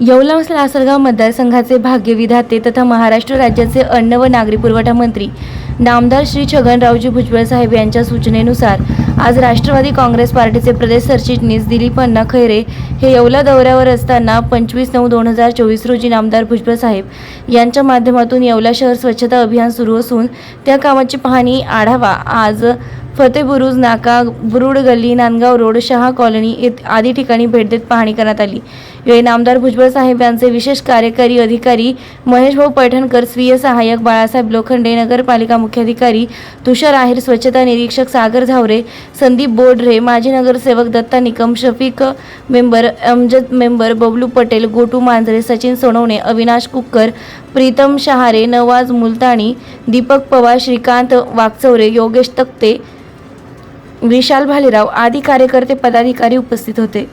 येवला लासलगाव मतदारसंघाचे भाग्य विधाते तथा महाराष्ट्र राज्याचे अन्न व नागरी पुरवठा मंत्री नामदार श्री छगनरावजी भुजबळ साहेब यांच्या सूचनेनुसार आज राष्ट्रवादी काँग्रेस पार्टीचे प्रदेश सरचिटणीस दिलीप अण्णा खैरे हे येवला दौऱ्यावर असताना पंचवीस नऊ दोन हजार चोवीस रोजी नामदार भुजबळ साहेब यांच्या माध्यमातून येवला शहर स्वच्छता अभियान सुरू असून त्या कामाची पाहणी आढावा आज फतेह बुरुज नाका बुरुड गल्ली नांदगाव रोड शहा कॉलनी आदी ठिकाणी भेट देत पाहणी करण्यात आली. यावेळी नामदार भुजबळ साहेब यांचे विशेष कार्यकारी अधिकारी महेश भाऊ पैठणकर स्वीय सहाय्यक बाळासाहेब लोखंडे नगरपालिका मुख्याधिकारी तुषार आहेर स्वच्छता निरीक्षक सागर झावरे संदीप बोडरे माजी नगरसेवक दत्ता निकम शफिक मेंबर अमजद मेंबर बबलू पटेल गोटू मांजरे सचिन सोनवणे अविनाश कुक्कर प्रीतम शहारे नवाज मुलतानी दीपक पवार श्रीकांत वागचौरे योगेश तक्ते विशाल भालेराव आदी कार्यकर्ते पदाधिकारी उपस्थित होते.